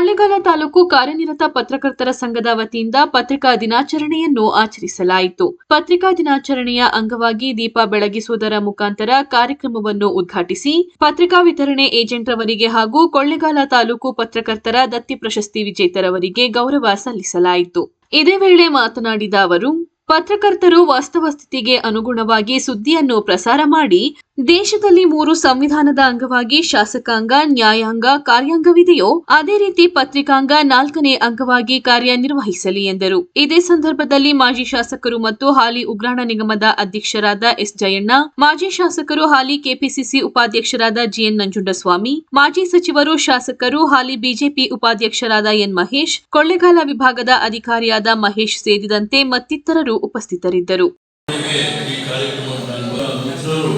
ಕೊಳ್ಳೇಗಾಲ ತಾಲೂಕು ಕಾರ್ಯನಿರತ ಪತ್ರಕರ್ತರ ಸಂಘದ ವತಿಯಿಂದ ಪತ್ರಿಕಾ ದಿನಾಚರಣೆಯನ್ನು ಆಚರಿಸಲಾಯಿತು. ಪತ್ರಿಕಾ ದಿನಾಚರಣೆಯ ಅಂಗವಾಗಿ ದೀಪ ಬೆಳಗಿಸುವುದರ ಮುಖಾಂತರ ಕಾರ್ಯಕ್ರಮವನ್ನು ಉದ್ಘಾಟಿಸಿ ಪತ್ರಿಕಾ ವಿತರಣೆ ಏಜೆಂಟ್ ರವರಿಗೆ ಹಾಗೂ ಕೊಳ್ಳೇಗಾಲ ತಾಲೂಕು ಪತ್ರಕರ್ತರ ದತ್ತಿ ಪ್ರಶಸ್ತಿ ವಿಜೇತರವರಿಗೆ ಗೌರವ ಸಲ್ಲಿಸಲಾಯಿತು. ಇದೇ ವೇಳೆ ಮಾತನಾಡಿದ ಅವರು, ಪತ್ರಕರ್ತರು ವಾಸ್ತವ ಸ್ಥಿತಿಗೆ ಅನುಗುಣವಾಗಿ ಸುದ್ದಿಯನ್ನು ಪ್ರಸಾರ ಮಾಡಿ ದೇಶದಲ್ಲಿ ಮೂರು ಸಂವಿಧಾನದ ಅಂಗವಾಗಿ ಶಾಸಕಾಂಗ, ನ್ಯಾಯಾಂಗ ಕಾರ್ಯಾಂಗವಿದೆಯೋ, ಅದೇ ರೀತಿ ಪತ್ರಿಕಾಂಗ ನಾಲ್ಕನೇ ಅಂಗವಾಗಿ ಕಾರ್ಯನಿರ್ವಹಿಸಲಿ ಎಂದರು. ಇದೇ ಸಂದರ್ಭದಲ್ಲಿ ಮಾಜಿ ಶಾಸಕರು ಮತ್ತು ಹಾಲಿ ಉಗ್ರಾಣ ನಿಗಮದ ಅಧ್ಯಕ್ಷರಾದ ಎಸ್ ಜಯಣ್ಣ, ಮಾಜಿ ಶಾಸಕರು ಹಾಲಿ ಕೆಪಿಸಿಸಿ ಉಪಾಧ್ಯಕ್ಷರಾದ ಜಿಎನ್ ನಂಜುಂಡಸ್ವಾಮಿ, ಮಾಜಿ ಸಚಿವರು ಶಾಸಕರು ಹಾಲಿ ಬಿಜೆಪಿ ಉಪಾಧ್ಯಕ್ಷರಾದ ಎನ್ ಮಹೇಶ್, ಕೊಳ್ಳೆಗಾಲ ವಿಭಾಗದ ಅಧಿಕಾರಿಯಾದ ಮಹೇಶ್ ಸೇರಿದಂತೆ ಮತ್ತಿತರರು ಉಪಸ್ಥಿತರಿದ್ದರು ಈ ಕಾರ್ಯಕ್ರಮವನ್ನು ಮಿತ್ರರು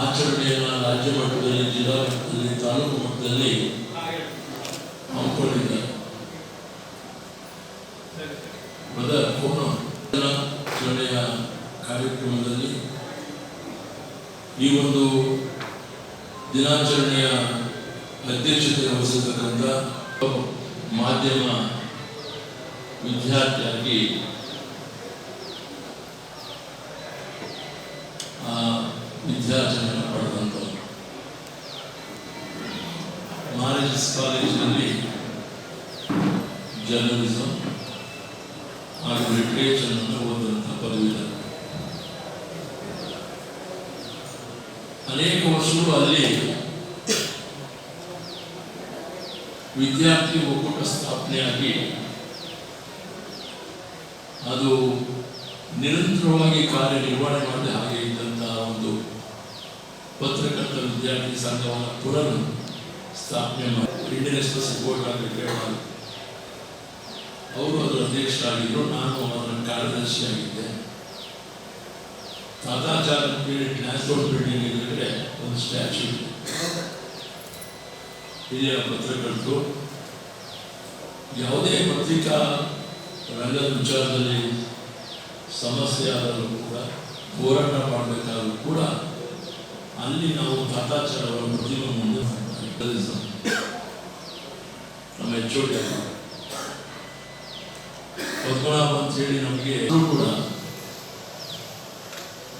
ಆಚರಣೆಯನ್ನು ರಾಜ್ಯ ಮಟ್ಟದಲ್ಲಿ, ಜಿಲ್ಲಾ ಮಟ್ಟದಲ್ಲಿ, ತಾಲೂಕು ಮಟ್ಟದಲ್ಲಿ ಹಮ್ಮಿಕೊಂಡಿದ್ದಾರೆ. ಕಾರ್ಯಕ್ರಮದಲ್ಲಿ ಈ ಒಂದು ದಿನಾಚರಣೆಯ ಅಧ್ಯಕ್ಷತೆ ವಹಿಸತಕ್ಕಂಥ ಮಾಧ್ಯಮ ವಿದ್ಯಾರ್ಥಿಯಾಗಿ ಮಾರೇಜಸ್ ಕಾಲೇಜಿನಲ್ಲಿ ಜರ್ನಲಿಸಮ್ ಹಾಗೂ ಲಿಟ್ರೇಚರನ್ನು ಓದುವಂತಹ ಪದವೀಧರ. ಅನೇಕ ವರ್ಷಗಳು ಅಲ್ಲಿ ವಿದ್ಯಾರ್ಥಿ ಒಕ್ಕೂಟ ಸ್ಥಾಪನೆಯಾಗಿ ಅದು ನಿರಂತರವಾಗಿ ಕಾರ್ಯನಿರ್ವಹಣೆ ಮಾಡದೆ ಹಾಗೆ ಇದ್ದಂತಹ ಒಂದು ಪತ್ರಕರ್ತ ವಿದ್ಯಾರ್ಥಿ ಸಂಘವನ್ನು ಪುನರ್ ಸ್ಥಾಪನೆ ಮಾಡಿ ಇಂಡಿಯನ್ ಎಕ್ಸ್ಪ್ರೆಸ್ ರಿಪೋರ್ಟ್ ಆಗಿ ಕೇಳಲಾಗಿ ಅವರು ಅದರ ಅಧ್ಯಕ್ಷರಾಗಿದ್ದರು ನಾನು ಅವರ ಕಾರ್ಯದರ್ಶಿಯಾಗಿದ್ದೆ ತಾತಾಚಾರ ಅಂತೇಳಿ ನ್ಯಾಷನಲ್ ಬಿಲ್ಡಿಂಗ್ ಎದುರುಗಡೆ ಒಂದು ಸ್ಟ್ಯಾಚ್ಯೂ ಇದೆ ಹಿರಿಯ ಪತ್ರಕರ್ತರು ಯಾವುದೇ ಪತ್ರಿಕಾ ರಂಗದ ವಿಚಾರದಲ್ಲಿ ಸಮಸ್ಯೆ ಆದರೂ ಕೂಡ, ಹೋರಾಟ ಮಾಡಬೇಕಾದರೂ ಕೂಡ, ಅಲ್ಲಿ ನಾವು ತಾತಾಚಾರವನ್ನು ಪ್ರತಿಮೆ. ನಮ್ಮ ಎಚ್ ಪದ್ಮನಾಭ ಅಂತ ಹೇಳಿ ನಮಗೆ ಕೂಡ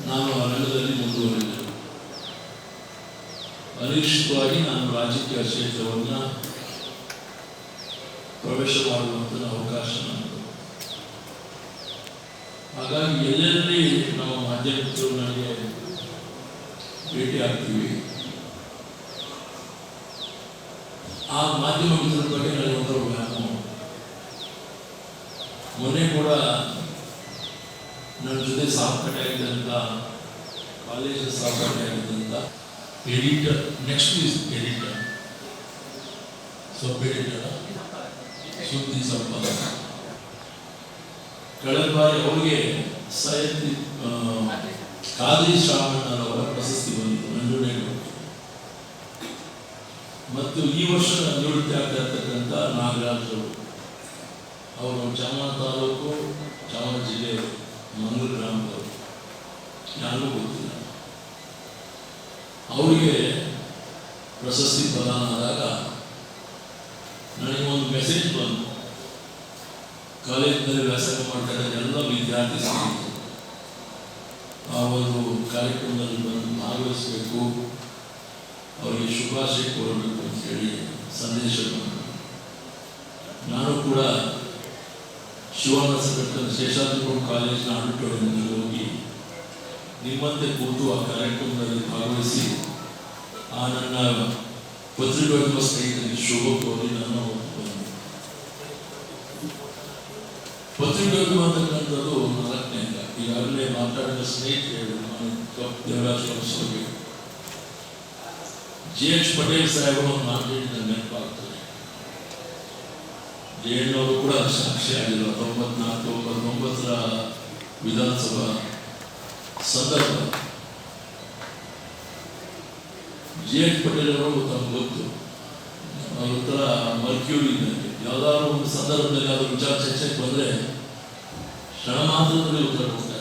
ನಾನು ಆ ರಂಗದಲ್ಲಿ ಮುಂದುವರಿದೆ ಅನಿಶ್ಚಿತವಾಗಿ ನಾನು ರಾಜಕೀಯ ಕ್ಷೇತ್ರವನ್ನು ಪ್ರವೇಶ ಮಾಡುವಂಥ ಅವಕಾಶ ನನಗೆ ಹಾಗಾಗಿ ಎಲ್ಲೆಲ್ಲಿ ನಮ್ಮ ಮಾಧ್ಯಮಿಕರು ನನಗೆ ಭೇಟಿ ಆಗ್ತೀವಿ ಆ ಮಾಧ್ಯಮ ಮಿತ್ರರ ಬಗ್ಗೆ ನನಗೆ ಒಂಥರ ವ್ಯಾಪಾರ ಮೊನ್ನೆ ಕೂಡ ನನ್ನ ಜೊತೆ ಸಹಪಾಠಿ ಆಗಿದ್ದಂಥ ಕಾಲೇಜ್ ಸಹಪಾಠಿ ಆಗಿದ್ದಂಥ editor next is editor sub editor ಸುದ್ದಿ ಸಂಪಾದಕ. ಕಳೆದ ಬಾರಿ ಅವರಿಗೆ ಸಾಹಿತ್ಯ ಕಾದಿ ಶ್ರಾವಣ್ಣರವರ ಪ್ರಶಸ್ತಿ ಬಂದಿತ್ತು, ನಂಜುಂಡೇಗೌಡ. ಮತ್ತು ಈ ವರ್ಷ ನಿವೃತ್ತಿ ಆಗ್ತಾ ಇರ್ತಕ್ಕಂಥ ನಾಗರಾಜರು, ಅವರು ಚಾಮರ ತಾಲೂಕು ಚಾಮರಾಜ ಜಿಲ್ಲೆ, ಮಂಗಳೂರು ಗ್ರಾಮದವರು. ಯಾರಿಗೂ ಗೊತ್ತಿಲ್ಲ. ಅವರಿಗೆ ಪ್ರಶಸ್ತಿ ಪ್ರದಾನ ಆದಾಗ ನನಗೆ ಮೆಸೇಜ್ ಬಂತು. ಕಾಲೇಜಿನಲ್ಲಿ ವ್ಯಾಸಂಗ ಮಾಡ್ತಾ ಎಲ್ಲ ವಿದ್ಯಾರ್ಥಿ ಸಿಗಿತ್ತು ಆ ಒಂದು ಕಾರ್ಯಕ್ರಮದಲ್ಲಿ ಬಂದು ಭಾಗವಹಿಸಬೇಕು. ಅವರಿಗೆ ಶುಭಾಶಯ ಕೋರಬೇಕು. ಅಂತ ಹೇಳಿ ಸಂದೇಶ ನಾನು ಕೂಡ ಶಿವನ ಸಂಘಟನೆ ಶೇಷಾದ್ರಿಪುರ ಕಾಲೇಜಿನ ಆಡಿಟೋರಿಯಂನಲ್ಲಿ ಹೋಗಿ ನಿಮ್ಮಂತೆ ಕೂತು ಆ ಕಾರ್ಯಕ್ರಮದಲ್ಲಿ ಭಾಗವಹಿಸಿ ಆ ನನ್ನ ಪತ್ರಿಕೋದ್ಯಮ ಸ್ನೇಹಿತರಿಗೆ ಶುಭ ಕೋರಿ ನಾನು ಪತ್ರಿಕೋದ್ಯಮ ಅಂತಕ್ಕಂಥದ್ದು ನಾಲ್ಕನೇ ಈಗಾಗಲೇ ಮಾತಾಡಿದ ಸ್ನೇಹಿತರು ನಾನು ಡಾಕ್ಟರ್ ದೇವರಾಜ್ ಅವರು ಜೆ ಎಚ್ ಪಟೇಲ್ ಸಾಹೇಬರು ಒಂದು ಮಾತು ಹೇಳಿದ ನೆನಪಾಗ್ತದೆ. ಅವರು ಕೂಡ ಸಾಕ್ಷಿ ಆಗಿಲ್ಲ ತೊಂಬತ್ನಾಲ್ಕು ತೊಂಬತ್ತರ ವಿಧಾನಸಭಾ ಸಂದರ್ಭ. ಜೆ ಎಚ್ ಪಟೇಲ್ ಅವರು, ತಮ್ಗೆ ಗೊತ್ತು, ಅವ್ರ ಹತ್ರ ಮರ್ಕ್ಯೂರಿ ಇದೆ. ಯಾವ್ದಾದ್ರು ಒಂದು ಸಂದರ್ಭದಲ್ಲಿ ಅದು ವಿಚಾರ ಚರ್ಚೆಗೆ ಬಂದರೆ ಕ್ಷಣ ಮಾತ್ರದಲ್ಲಿ ಉತ್ತರ ಕೊಡ್ತಾರೆ.